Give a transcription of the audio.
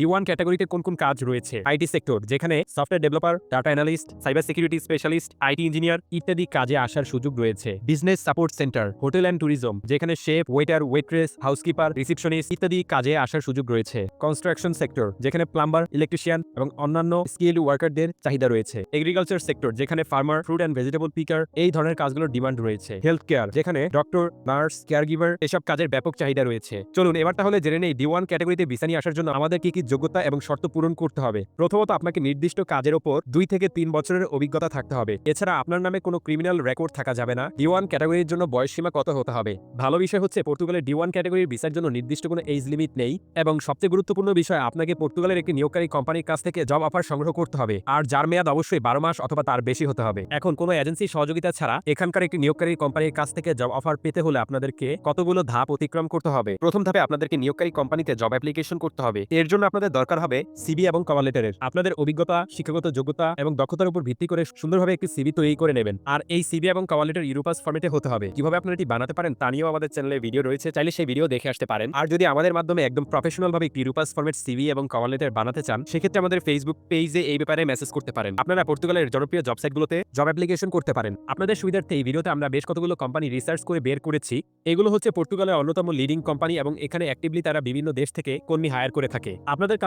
D one ক্যাটাগরিতে কোন কোন কাজ রয়েছে? আইটি সেক্টর যেখানে software developer data analyst cyber security specialist IT engineer ইত্যাদি কাজে আসার সুযোগ রয়েছে। Business support centre hotel and tourism যেখানে chef waiter waitress housekeeper receptionist ইত্যাদি কাজে আসার সুযোগ রয়েছে। কনস্ট্রাকশন সেক্টর যেখানে প্লাম্বার ইলেকট্রিশিয়ান এবং অন্যান্য স্কিল ওয়ার্কারদের চাহিদা রয়েছে। এগ্রিকালচার সেক্টর যেখানে farmer fruit and vegetable picker এই ধরনের কাজগুলোর ডিমান্ড রয়েছে। হেলথ কেয়ার যেখানে ডক্টর নার্স কেয়ার গিভার এসব কাজের ব্যাপক চাহিদা রয়েছে। চলুন, এবার তাহলে জেনে নেই ডি ওয়ান ক্যাটাগরিতে ভিসা নিয়ে আসার জন্য আমাদের কি কি যোগ্যতা এবং শর্ত পূরণ করতে হবে। প্রথমত আপনাকে নির্দিষ্ট কাজের ওপর দুই থেকে তিন বছরের অভিজ্ঞতা থাকতে হবে। এছাড়া আপনার নামে কোনো ক্রিমিনাল রেকর্ড থাকা যাবে না। ডি ওয়ান ক্যাটাগরির জন্য বয়স সীমা কত হতে হবে? ভালো বিষয় হচ্ছে পর্তুগালের ডি ওয়ান ক্যাটাগরির ভিসার জন্য নির্দিষ্ট কোনো এজ লিমিট নেই এবং সবচেয়ে গুরুত্বপূর্ণ বিষয়, আপনাকে পর্তুগালের একটি নিয়োগকারী কোম্পানির কাছ থেকে জব অফার সংগ্রহ করতে হবে। আর যার মেয়াদ অবশ্যই বারো মাস অথবা তার বেশি হতে হবে। এখন কোনো এজেন্সির সহযোগিতা ছাড়া এখানকার একটি নিয়োগকারী কোম্পানির কাছ থেকে জব অফার পেতে হলে আপনাদেরকে কতগুলো ধাপ অতিক্রম করতে হবে। প্রথম ধাপে আপনাদেরকে নিয়োগকারী কোম্পানিতে জব অ্যাপ্লিকেশন করতে হবে। এর জন্য আপনাদের দরকার হবে সিবি এবং কভার লেটারের আপনাদের অভিজ্ঞতা, শিক্ষাগত যোগ্যতা এবং দক্ষতার উপর ভিত্তি করে সুন্দরভাবে একটি সিবি তৈরি করে নেবেন। আর এই সিবি এবং কভার লেটার ইউরোপাস ফর্মেটে হতে হবে। কীভাবে আপনারা এটি বানাতে পারেন তা নিয়েও আমাদের চ্যানেলে ভিডিও রয়েছে। চাইলে সেই ভিডিও দেখে আসতে পারেন। আর যদি আমাদের মাধ্যমে একদম প্রফেশনাল ভাবে একটি ইউরোপাস ফর্মেট সিবি এবং কভার লেটার বানাতে চান, সেক্ষেত্রে আমাদের ফেসবুক পেজে এই ব্যাপারে মেসেজ করতে পারেন। আপনারা পর্তুগালের জনপ্রিয় জব সাইটগুলোতে জব অ্যাপ্লিকেশন করতে পারেন। আপনাদের সুবিধার্থে এই ভিডিওতে আমরা বেশ কতগুলো কোম্পানি রিসার্চ করে বের করেছি। এগুলো হচ্ছে পর্তুগালের অন্যতম লিডিং কোম্পানি এবং এখানে অ্যাক্টিভলি তারা বিভিন্ন দেশ থেকে কর্মী হায়ার করে থাকে। আপনাদের কাজ